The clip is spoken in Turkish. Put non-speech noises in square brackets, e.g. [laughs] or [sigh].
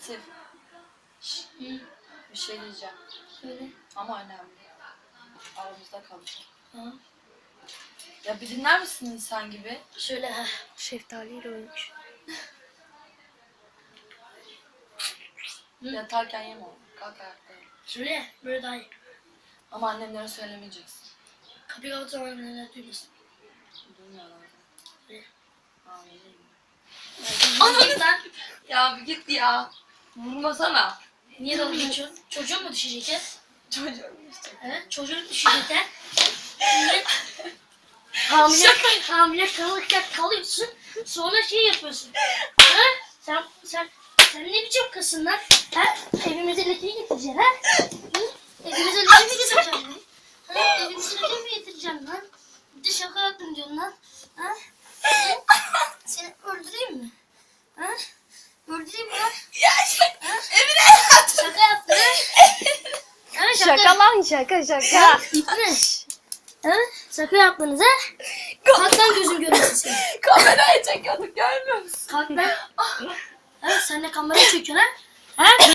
Latif. Şşş, Hı. bir şey diyeceğim. Söyle. Ama önemli. Aramızda kalacak. Ha. Ya bir dinler misin insan gibi? Söyle ha. Şeftaliyle oymuş. Hı. [laughs] Yatarken yeme onu. Kalk ayakta ye. Söyle. Böyle daha iyi. Ama annemlere söylemeyeceksin. Kapıyı kapat zaman neler duymasın. Duymuyorlar. Amin. Anladın. [laughs] Ya bir git ya. Vurmasana. Niye dalga geçiyorsun? Çocuğun mu düşecek ya? Çocuğum işte. Evet. Çocuğun düşecek ya. Niye? Hamile, hamile kalırken kalıyorsun. Sonra şey yapıyorsun. Ha? Sen, sen, sen ne biçim kızsın lan? Ha? Evimize lekeyi getireceksin ha? Hı? Evimize leke mi getireceksin? Ha? Evimize leke mi getireceksin lan? Bir de şaka yaptın diyorsun lan. Ha? Seni öldüreyim mi? Ha? Öldüreyim mi lan? Ya şey. Emine. Şaka yaptın ha? Ha, Şaka lan şaka şaka. Ne? Ha? Şaka yaptınız ha? Kalk lan gözüm görmesin seni. [laughs] Kamerayı çekiyorduk görmüyor musun? Kalk lan. Ha, sen de kamerayı çekiyorsun ha? Ha?